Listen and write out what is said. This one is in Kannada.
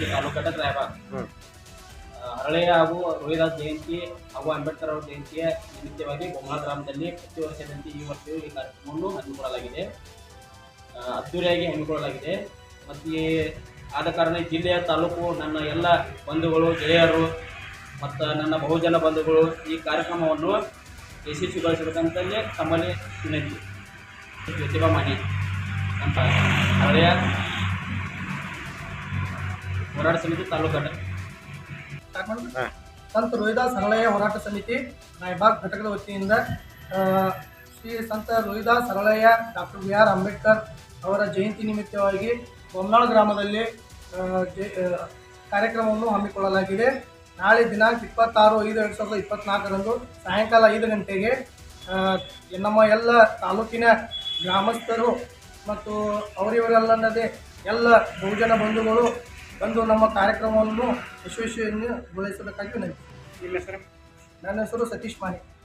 ಸಮಿತಿ ತಾಲೂಕು ಘಟಕ ರಾಯಬಾಗ್ ಹಾಗೂ ರೋಹಿರಾಜ್ ಜಯಂತಿ ಹಾಗೂ ಅಂಬೇಡ್ಕರ್ ಅವರ ಜಯಂತಿಯ ನಿಮಿತ್ತವಾಗಿ ಬೊಮ್ಮಳ ಗ್ರಾಮದಲ್ಲಿ ಪ್ರತಿ ವರ್ಷದಂತೆ ಈ ವರ್ಷವೂ ಈ ಕಾರ್ಯಕ್ರಮವನ್ನು ಹಮ್ಮಿಕೊಳ್ಳಲಾಗಿದೆ ಅದ್ದೂರಿಯಾಗಿ ಹಮ್ಮಿಕೊಳ್ಳಲಾಗಿದೆ ಮತ್ತು ಈ ಆದ ಕಾರಣ ಜಿಲ್ಲೆಯ ತಾಲೂಕು ನನ್ನ ಎಲ್ಲ ಬಂಧುಗಳು ಗೆಳೆಯರು ಮತ್ತು ನನ್ನ ಬಹುಜನ ಬಂಧುಗಳು ಈ ಕಾರ್ಯಕ್ರಮವನ್ನು ಯಶಸ್ವಿಗೊಳಿಸಬೇಕಂತಲೇ ತಮ್ಮಲ್ಲಿ ವಿನಂತಿ ಪ್ರತಿಭಾ ಮಾಡಿ ಅಂತ ಹಳೆಯ ಹೋರಾಟ ಸಮಿತಿ ತಾಲೂಕು ಘಟಕ. ಸಂತ ರೋಹಿದಾಸ್ ಹರಳೆಯ ಹೋರಾಟ ಸಮಿತಿ ರಾಯಬಾಗ್ ಘಟಕದ ವತಿಯಿಂದ ಶ್ರೀ ಸಂತ ರೋಹಿದಾಸ್ ಹರಳೆಯ ಡಾಕ್ಟರ್ ಬಿ ಆರ್ ಅಂಬೇಡ್ಕರ್ ಅವರ ಜಯಂತಿ ನಿಮಿತ್ತವಾಗಿ ಬೊಮ್ಮಾಳ ಗ್ರಾಮದಲ್ಲಿ ಕಾರ್ಯಕ್ರಮವನ್ನು ಹಮ್ಮಿಕೊಳ್ಳಲಾಗಿದೆ. ನಾಳೆ ದಿನಾಂಕ ಇಪ್ಪತ್ತಾರು ಐದು ಎರಡು ಸಾವಿರದ ಇಪ್ಪತ್ನಾಲ್ಕರಂದು ಸಾಯಂಕಾಲ ಐದು ಗಂಟೆಗೆ ನಮ್ಮ ಎಲ್ಲ ತಾಲೂಕಿನ ಗ್ರಾಮಸ್ಥರು ಮತ್ತು ಅವರಿವರೆಲ್ಲದೆ ಎಲ್ಲ ಬಹುಜನ ಬಂಧುಗಳು ಬಂದು ನಮ್ಮ ಕಾರ್ಯಕ್ರಮವನ್ನು ಯಶಸ್ವಿಗೊಳಿಸಬೇಕಾಗಿ ವಿನಂತಿ. ನಿಮ್ಮ ಹೆಸರು? ನನ್ನ ಹೆಸರು ಸತೀಶ್ ಮಾಣಿ.